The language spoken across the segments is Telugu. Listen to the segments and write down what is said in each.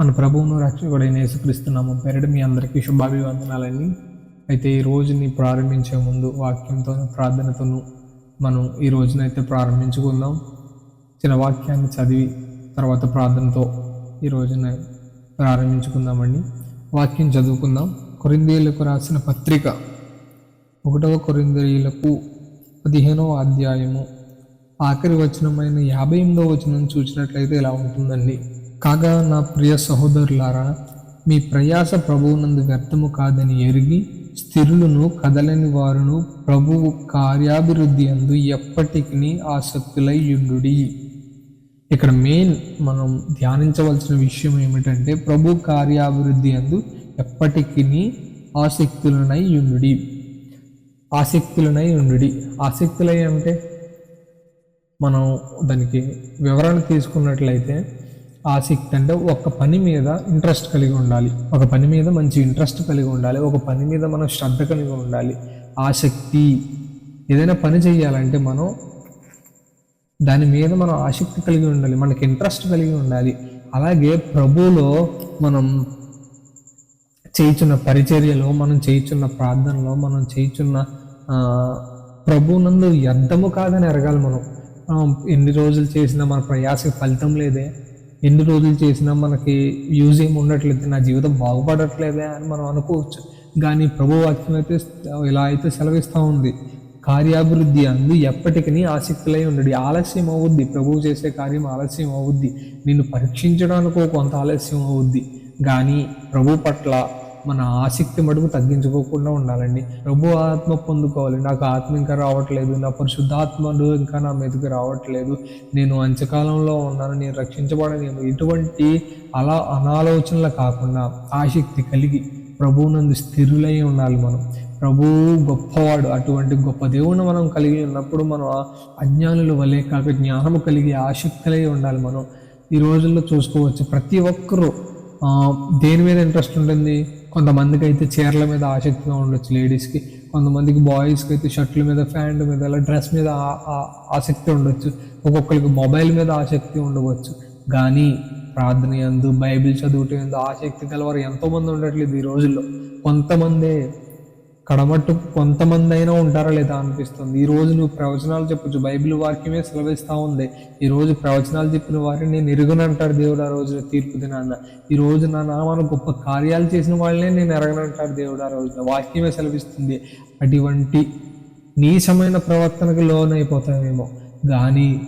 మన ప్రభువును రక్షకుడైన యేసుక్రీస్తున్నాము పెరడు మీ అందరికీ శుభాభివందనాలండి. అయితే ఈ రోజుని ప్రారంభించే ముందు వాక్యంతోనూ ప్రార్థనతోనూ మనం ఈ రోజునైతే ప్రారంభించుకుందాం. చిన్న వాక్యాన్ని చదివి తర్వాత ప్రార్థనతో ఈ రోజున ప్రారంభించుకుందామండి. వాక్యం చదువుకుందాం. కొరిందీయులకు రాసిన పత్రిక ఒకటవ కొరిందీయులకు పదిహేనవ అధ్యాయము ఆఖరి వచనమైన యాభై ఎనిమిదో వచనం చూసినట్లయితే ఇలా ఉంటుందండి. కాగా నా ప్రియ సహోదరులారా మీ ప్రయాస ప్రభువునందు వ్యర్థము కాదని ఎరిగి స్థిరులను కదలని వారును ప్రభువు కార్యాభివృద్ధి అందు ఎప్పటికీ ఆసక్తులై యుండుడి. ఇక్కడ మెయిన్ మనం ధ్యానించవలసిన విషయం ఏమిటంటే ప్రభు కార్యాభివృద్ధి అందు ఎప్పటికీ ఆసక్తులనై యుండుడి. ఆసక్తులనై ఉండుడి ఆసక్తులై అంటే మనం దానికి వివరణ తీసుకున్నట్లయితే ఆసక్తి అంటే ఒక పని మీద ఇంట్రెస్ట్ కలిగి ఉండాలి. ఒక పని మీద మంచి ఇంట్రెస్ట్ కలిగి ఉండాలి. ఒక పని మీద మనం శ్రద్ధ కలిగి ఉండాలి. ఆసక్తి. ఏదైనా పని చేయాలంటే మనం దాని మీద మనం ఆసక్తి కలిగి ఉండాలి. మనకి ఇంట్రెస్ట్ కలిగి ఉండాలి. అలాగే ప్రభువులో మనం చేయుచున్న పరిచర్యలో మనం చేయుచున్న ప్రార్థనలో మనం చేయుచున్న ఆ, ప్రభువునందు వ్యర్థము కాదని ఎరగాలి మనం. ఎన్ని రోజులు చేసినా మన ప్రయాసకి ఫలితం లేదే. ఎన్ని రోజులు చేసినా మనకి యూజ్ ఏమి ఉండట్లేదు నా జీవితం బాగుపడట్లేదే అని మనం అనుకోవచ్చు. కానీ ప్రభు వాక్యం అయితే ఇలా అయితే సెలవిస్తూ ఉంది. కార్యాభివృద్ధి అందు ఎప్పటికీ ఆసక్తులై ఉండడు. ఆలస్యం అవుద్ది. ప్రభువు చేసే కార్యం ఆలస్యం అవుద్ది. నిన్ను పరీక్షించడానికి కొంత ఆలస్యం అవుద్ది. కానీ ప్రభు పట్ల మన ఆసక్తి మటుకు తగ్గించుకోకుండా ఉండాలండి. ప్రభు ఆత్మ పొందుకోవాలి. నాకు ఆత్మ ఇంకా రావట్లేదు. నా పరిశుద్ధాత్మలు ఇంకా నా మీదకి రావట్లేదు. నేను అంచకాలంలో ఉన్నాను. నేను రక్షించబడలేను ఇటువంటి అలా అనాలోచనలు కాకుండా ఆసక్తి కలిగి ప్రభువునందు స్థిరులై ఉండాలి మనం. ప్రభువు గొప్పవాడు. అటువంటి గొప్ప దేవుని మనం కలిగి ఉన్నప్పుడు మనం ఆ అజ్ఞానుల వలె కాక జ్ఞానము కలిగి ఆసక్తులై ఉండాలి మనం. ఈ రోజుల్లో చూసుకోవచ్చు ప్రతి ఒక్కరూ దేని మీద ఇంట్రెస్ట్ ఉంటుంది? కొంతమందికి అయితే చీరల మీద ఆసక్తిగా ఉండొచ్చు లేడీస్కి కొంతమందికి బాయ్స్కి అయితే షర్ట్ల మీద ప్యాంట్ మీద అలా డ్రెస్ మీద ఆసక్తి ఉండొచ్చు. ఒక్కొక్కరికి మొబైల్ మీద ఆసక్తి ఉండవచ్చు. కానీ ప్రార్థన ఎందు బైబిల్ చదువుట ఎందు ఆసక్తి గలవారు ఎంతోమంది ఉండట్లేదు ఈ రోజుల్లో. కొంతమందే కడమట్టు కొంతమంది అయినా ఉంటారా లేదా అనిపిస్తుంది. ఈ రోజు నువ్వు ప్రవచనాలు చెప్పొచ్చు. బైబిల్ వాక్యమే సెలవిస్తూ ఉంది. ఈ రోజు ప్రవచనాలు చెప్పిన వారిని నేను ఎరుగునంటారు దేవుడు ఆ రోజున తీర్పు దినాన్న ఈ రోజు నా నామాన గొప్ప కార్యాలు చేసిన వాళ్ళనే నేను ఎరగనంటారు దేవుడు ఆ రోజున. వాక్యమే సెలవిస్తుంది. అటువంటి నీచమైన ప్రవర్తనకు లోనైపోతామేమో. కానీ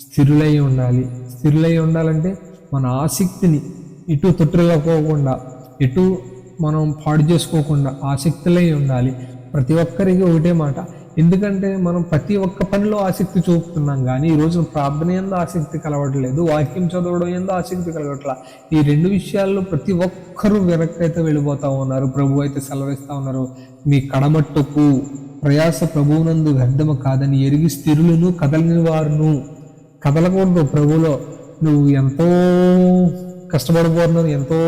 స్థిరులై ఉండాలి. స్థిరులై ఉండాలంటే మన ఆసక్తిని ఇటు తొట్టిల్లకోకుండా ఇటు మనం పాడు చేసుకోకుండా ఆసక్తులై ఉండాలి. ప్రతి ఒక్కరికి ఒకటే మాట. ఎందుకంటే మనం ప్రతి ఒక్క పనిలో ఆసక్తి చూపుతున్నాం కానీ ఈ రోజున ప్రార్థన ఎందు ఆసక్తి కలవట్లేదు వాక్యం చదవడం ఎందు ఆసక్తి కలగట్లా ఈ రెండు విషయాల్లో ప్రతి ఒక్కరూ వెనక్కి అయితే వెళ్ళిపోతా ఉన్నారు. ప్రభు అయితే సెలవిస్తూ ఉన్నారు. మీ కడమట్టుకు ప్రయాస ప్రభువునందు వ్యర్థము కాదని ఎరిగి స్థిరులను కదలని వారును కదలకూడదు ప్రభులో నువ్వు ఎంతో కష్టపడిపోతున్నాను ఎంతో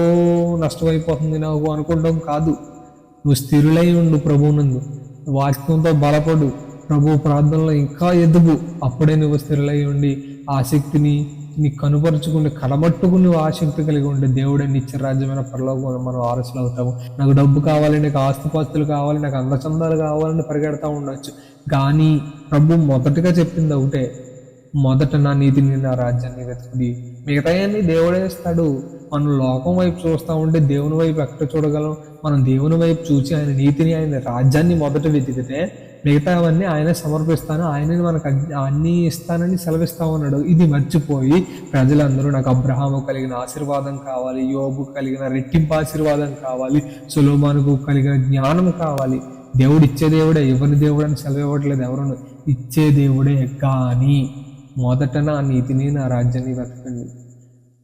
నష్టమైపోతుంది నాకు అనుకుంటాం కాదు. నువ్వు స్థిరులై ఉండు ప్రభువునందు. వాక్యంతో బలపడు. ప్రభు ప్రార్థనలో ఇంకా ఎదుగు. అప్పుడే నువ్వు స్థిరులై ఉండి ఆసక్తిని నీ కనుపరుచుకుని కడబట్టుకుని నువ్వు ఆసక్తి కలిగి ఉండే దేవుడే నిత్య రాజ్యమైన మనం ఆరసులు అవుతాము. నాకు డబ్బు కావాలి నాకు ఆస్తిపాస్తులు కావాలి నాకు అందచందాలు కావాలని పరిగెడతా ఉండొచ్చు. కానీ ప్రభు మొదటగా చెప్పింది ఒకటే మొదట నా నీతిని నా రాజ్యాన్ని వెతుకుడి. మిగతాయన్ని దేవుడే ఇస్తాడు. మనం లోకం వైపు చూస్తూ ఉంటే దేవుని వైపు ఎక్కడ చూడగలం? మనం దేవుని వైపు చూసి ఆయన నీతిని ఆయన రాజ్యాన్ని మొదట వెతికితే మిగతావన్నీ ఆయన సమర్పిస్తాను. ఆయనని మనకు అన్నీ ఇస్తానని సెలవిస్తా ఉన్నాడు. ఇది మర్చిపోయి ప్రజలందరూ నాకు అబ్రహాము కలిగిన ఆశీర్వాదం కావాలి యోబు కలిగిన రెట్టింపు ఆశీర్వాదం కావాలి సులోమానుకు కలిగిన జ్ఞానం కావాలి. దేవుడు ఇచ్చే దేవుడే ఎవరి దేవుడు అని సెలవు ఇవ్వట్లేదు ఎవరు ఇచ్చే దేవుడే కానీ. మొదట నా నీతిని నా రాజ్యాన్ని వెతకండి.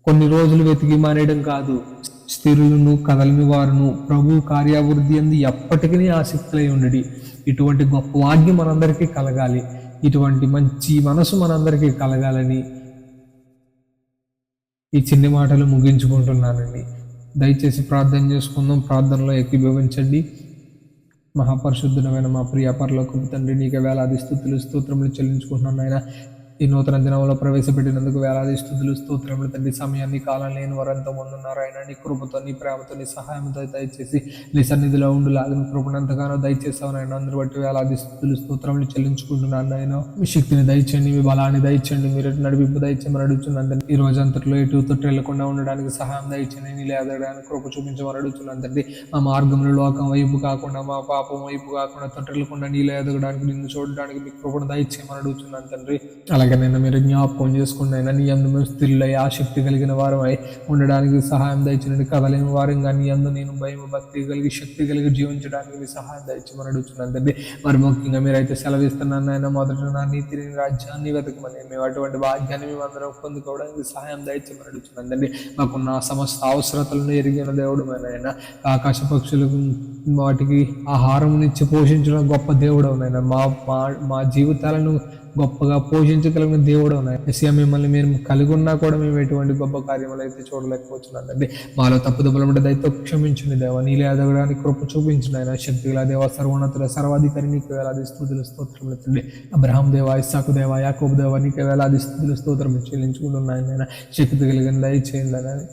కొన్ని రోజులు వెతికి మానేయడం కాదు. స్థిరులను కదలని వారును ప్రభు కార్యాభివృద్ధి అంది ఎప్పటికీ ఆసక్తులై ఉండడి. ఇటువంటి గొప్ప వాగ్యం మనందరికీ కలగాలి. ఇటువంటి మంచి మనసు మనందరికీ కలగాలని ఈ చిన్ని మాటలు ముగించుకుంటున్నానండి. దయచేసి ప్రార్థన చేసుకుందాం. ప్రార్థనలో ఏకీభవించండి. మహాపరిశుద్ధమైన మా ప్రియ పరలోకపు తండ్రి నీకు వేలాది స్థుతులు స్తోత్రములు చెల్లించుకుంటున్నాను ఆయన ఈ నూతన దినంలో ప్రవేశపెట్టినందుకు వేలాది స్థుతులు స్తోత్రములు తండ్రి. సమయాన్ని కాలం లేని వారు ముందున్నారు. ఉన్నారు ఆయన నీ కృపతో నీ ప్రేమతో నీ సహాయంతో దయచేసి నీ సన్నిధిలో ఉండు. లాగిన కృపను ఎంతగానో దయచేసావు నాయన. అందరు బట్టి వేలాది స్థుతులు స్తోత్రములు చెల్లించుకుంటున్నాను నాయన. మీ శక్తిని దయచేయండి మీ బలాన్ని దయచేయండి మీరు నడిపింపు దయచేయమని అడుగుతున్నాను తండ్రి. ఈ రోజు అంతట్లో ఎటు తొట్టు వెళ్ళకుండా ఉండడానికి సహాయం దయచేయండి నీ లేదడానికి కృప చూపించమని అడుగుతున్నాను తండ్రి. మా మార్గంలో లోకం వైపు కాకుండా మా పాపం వైపు కాకుండా తొట్టెళ్ళకుండా నీళ్ళు ఎదగడానికి నిన్ను చూడడానికి మీ కృపను దయచేయమని అడుగుతున్నాను తండ్రి. అలాగే నేను మీరు జ్ఞాపకం చేసుకున్న అయినా నీ అందు మేము స్థిరులై ఆసక్తి కలిగిన వారమై ఉండడానికి సహాయం దయచేయండి కదలేని వారంగా నీ అందు నేను భయం భక్తి కలిగి శక్తి కలిగి జీవించడానికి మీ సహాయం దయచేయమని అడుగుతున్నాను తండ్రి. మరి ముఖ్యంగా మీరైతే సెలవిస్తున్నాను నాయన మొదట నా నీతిని రాజ్యాన్ని వెతకమని మేము అటువంటి భాగ్యాన్ని మేము అందరం పొందుకోవడానికి సహాయం దయచేయమని అడుగుతున్నాను తండ్రి. మాకున్న సమస్త అవసరతలను ఎరిగిన దేవుడు ఆయన ఆకాశ పక్షులకు వాటికి ఆహారమునిచ్చి పోషించడం గొప్ప దేవుడు నాయన. మా మా మా జీవితాలను గొప్పగా పోషించగలిగిన దేవుడు ఎస్ఐ మిమ్మల్ని మేము కలిగి ఉన్నా కూడా మేము ఎటువంటి గొప్ప కార్యములు అయితే చూడలేకపోతున్నానండి మాలో తప్పుదప్పులు ఉంటే దయతో క్షమించండి దేవ. నీలే ఎదగడానికి కృప చూపించిన ఆయన శక్తిగల దేవ సర్వోన్నతుల సర్వాధికారి నీకు వేలాది స్థుతులు స్తోత్రం ఎత్తండి అబ్రహాం దేవ ఇస్సాకు దేవ యాకోబు దేవ నీకు వేలాది స్థుతులు స్తోత్రం చెల్లించుకుంటున్నాయని ఆయన. శక్తి కలిగిన దయచేయండి అని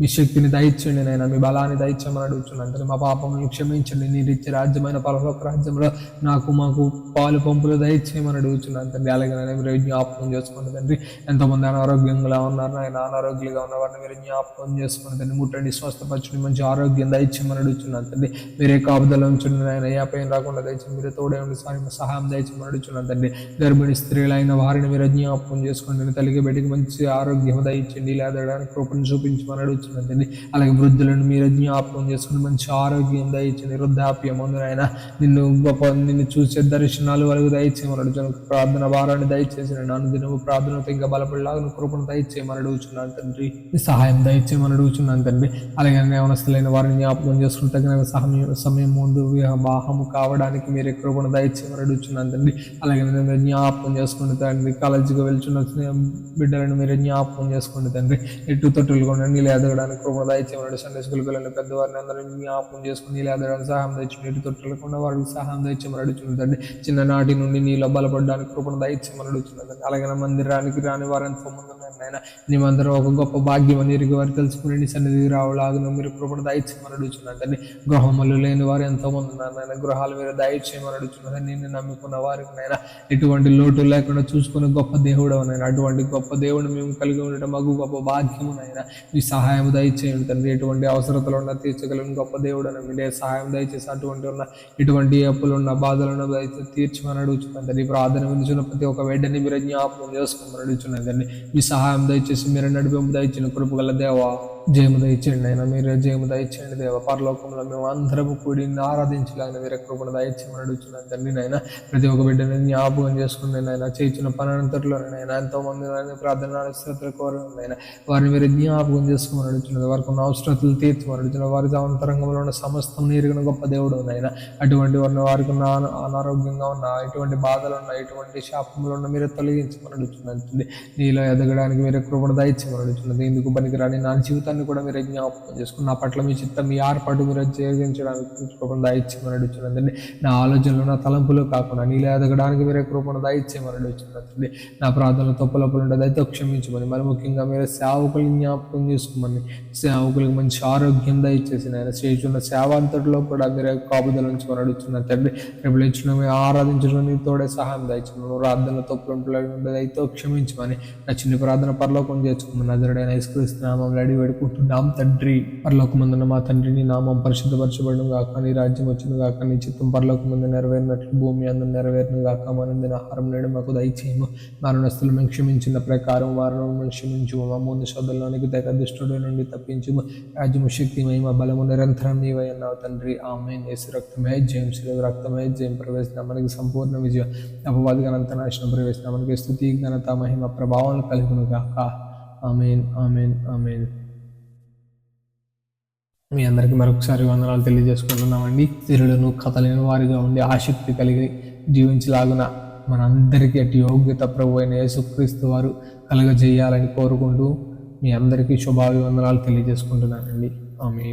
మీ శక్తిని దయచండి నాయన మీ బలాన్ని దయచేయమని అడుగుతున్నాను. తండ్రి మా పాపములను క్షమించండి. నేను ఇచ్చే రాజ్యమైన పరలోక రాజ్యంలో నాకు మాకు పాలు పంపులు దయచేయమని అడుగుతున్నాను తండ్రి. అలాగే నేను మీరు జ్ఞాపకం చేసుకోండి తండ్రి. ఎంతోమంది అనారోగ్యంగా ఉన్నారు ఆయన అనారోగ్యంగా ఉన్న వారిని మీరు జ్ఞాపకం చేసుకోండి తండ్రి. ముట్టండి స్వస్థపరచండి మంచి ఆరోగ్యం దయచేయమని అడుగుతున్నాను తండ్రి. మీరే కాపుదల ఉంచండి ఆయన ఏ పైన రాకుండా దయచేసి మీరు తోడే ఉండి సాయం సహాయం దయచేయమని అడుగుతున్నాను తండ్రి. గర్భిణీ స్త్రీలైన వారిని మీరు జ్ఞాపకం చేసుకోండి. తల్లికి బిడ్డకి మంచి ఆరోగ్యం దయచండి లేదడానికి కృపను చూపించమని అడుగుతున్నాను. తండ్రి అలాగే వృద్ధులను మీరు జ్ఞాపకం చేసుకుని మంచి ఆరోగ్యం దయచండి వృద్ధాప్యం ఆయన. నిన్ను గొప్ప నిన్ను చూసే దర్శనాలు వరకు దయచేయమని ప్రార్థన భారాన్ని దయచేసి నన్ను దినము ప్రార్థనతో ఇంకా బలపడలాగా కృపను దయచేయమని అడుగుతున్నాను తండ్రి. సహాయం దయచేయమని అడుగుతున్నాను తండ్రి. అలాగే యవనస్తులైన వారిని జ్ఞాపకం చేసుకుని తగిన సమయం సమయం ముందు వాహము కావడానికి మీరు కృపను దయచేయమని అడుగుతున్నాను తండ్రి. అలాగే నేను జ్ఞాపకం చేసుకుని తండ్రి కాలేజీకి వెళ్తున్న బిడ్డలను మీరు జ్ఞాపకం చేసుకోండి తండ్రి. ఎటు తొట్టులు కొనండి నీళ్ళు చేయడానికి కృపణ దయచేయమని సండే స్కూల్కి వెళ్ళిన పెద్దవారిని అందరినీ జ్ఞాపకం చేసుకుని నీళ్ళు సహాయం తెచ్చి నీటి తొట్టులకుండా వారికి సహాయం దయచేయమని అడుగుతుంది చిన్ననాటి నుండి నీళ్ళు బలపడడానికి కృపణ దయచేయమని అడుగుతుంది అలాగే మందిరానికి రాని వారు ఎంతో మంది ఉన్నారు నాయన మేమందరం ఒక గొప్ప భాగ్యం అని ఇరుగు వారు తెలుసుకుని నీ సన్నిధికి రావలాగా మీరు కృపణ దయచేయమని అడుగుతున్నాను గృహములు లేని వారు ఎంతో మంది ఉన్నారు నాయన. గృహాలు మీరు దయచేయమని అడుగుతున్నారు నిన్ను నమ్ముకున్న వారికి నాయన ఎటువంటి లోటు లేకుండా చూసుకునే గొప్ప దేవుడు నాయన. అటువంటి గొప్ప దేవుడు మేము కలిగి ఉండటం మాకు గొప్ప భాగ్యము నాయన. మీ సహాయం దయచేయండి తండ్రి. ఎటువంటి అవసరతలు ఉన్న తీర్చగలను. గొప్ప దేవుడు అని మీరే సహాయం దయచేసి అటువంటి ఉన్న ఎటువంటి అప్పులు ఉన్న బాధలు ఉన్న దయచేసి తీర్చమని అడుగుతున్నాను తండ్రి. ప్రార్థన విధించిన ప్రతి ఒక్క వెడ్డని మీరు జ్ఞాపకం చేసుకోమని అడుగుతున్నాను తండ్రి. మీ సహాయం దయచేసి మీరు నడిపింపు దయచిన కృపగల దేవా. జయము దయచేయండి అయినా మీరు జయము దయచేయండి దేవ. పరలోకంలో మేము అందరము కూడి ఆరాధించలేని మీరు కృపను దయచేయమని అడుగుతున్నాను తండ్రి నాయన. ప్రతి ఒక్క బిడ్డని జ్ఞాపకం చేసుకుని నాయన. చేయించిన పని అంతట్లో నాయన ఎంతో మంది నాయన ప్రార్థన అవసరతలు కోరిన వారిని మీరు జ్ఞాపకం చేసుకోమని అడుగుతున్నది వారికి ఉన్న అవసరతలు తీర్చమని అడుగుతున్నారు వారి అంతరంగంలో ఉన్న సమస్తం నీరుగిన గొప్ప దేవుడు నాయన. అటువంటి వారిని వారికి ఉన్న అనారోగ్యంగా ఉన్న ఎటువంటి బాధలు ఉన్న ఎటువంటి శాపములు ఉన్న మీరు తొలగించమని అడుగుతున్నది నీలో ఎదగడానికి మీరు కృపణ దయచేయమని అడుగుతున్నది ఎందుకు పనికిరాని నా జీవితాన్ని కూడా మీరు జ్ఞాపకం చేసుకుని నా పట్ల మీ చిత్తం మీ ఆర్పాటు మీరు జీవించడానికి కృపను దయచేయమని అడుగుతున్నదండి నా ఆలోచనలు నా తలంపులు కాకుండా నీళ్ళు ఎదగడానికి మీరే కృపను దయచేయమని అడుగుతున్నదండి నా ప్రార్థనలు తప్పులప్పులు ఉండదు అయితే క్షమించమని మరి ముఖ్యంగా మీరు సేవకులు జ్ఞాపకం చేసుకోమని సేవకులకు మంచి ఆరోగ్యం దయచేసి నేను చేస్తున్న సేవ అంతటిలో కూడా మీరే కాపుదల నుంచి అడుగుతున్నారు తండ్రి రేపు మీరు ఆరాధించడం నీ తోడే సహాయం దయచేయమని ప్రార్థన తప్పులు ఉంటే అయితే క్షమించమని నా చిన్న ప్రార్థన పరలోకం చేసుకోమని అదరుడైన యేసుక్రీస్తు నామం అడిగి వేడుకుంటున్నాం. తండ్రి పరలోకమందున మా తండ్రిని నామం పరిశుద్ధపరచబడను గాక. నీ రాజ్యం వచ్చును గాక. నీ చిత్తం పరలోకమందు నెరవేరినట్లు భూమి అందు నెరవేరును గాక. మనందిన ఆహారం నేడు మాకు దయచేయము. మరణస్తులు మేము క్షమించిన ప్రకారం వారిని మేము క్షమించు మా ముందు శోధంలోనికి తెగ దుష్టుడి నుండి తప్పించు రాజ్యము శక్తి మహిమ బలము నిరంతరం నీవై అన్నావు తండ్రి. ఆమె యేసు రక్తమే. జయం శిలువ రక్తమే. జయం ప్రవేశిన మనకి సంపూర్ణ విజయం. అపవాది గణంత నాశనం ప్రవేశిన మనకి స్థుతి ఘనత మహిమ ప్రభావం కలుగును గాక. ఆమెన్. ఆమెన్. ఆమెన్. మీ అందరికీ మరొకసారి వందనాలు తెలియజేసుకుంటున్నామండి. తిరులను కథలేని వారిగా ఉండి ఆసక్తి కలిగి జీవించలాగున మనందరికీ అటు యోగ్యత ప్రభు అయిన యేసుక్రీస్తు వారు కలగజేయాలని కోరుకుంటూ మీ అందరికీ శుభాభివందనాలు తెలియజేసుకుంటున్నానండి. ఆమె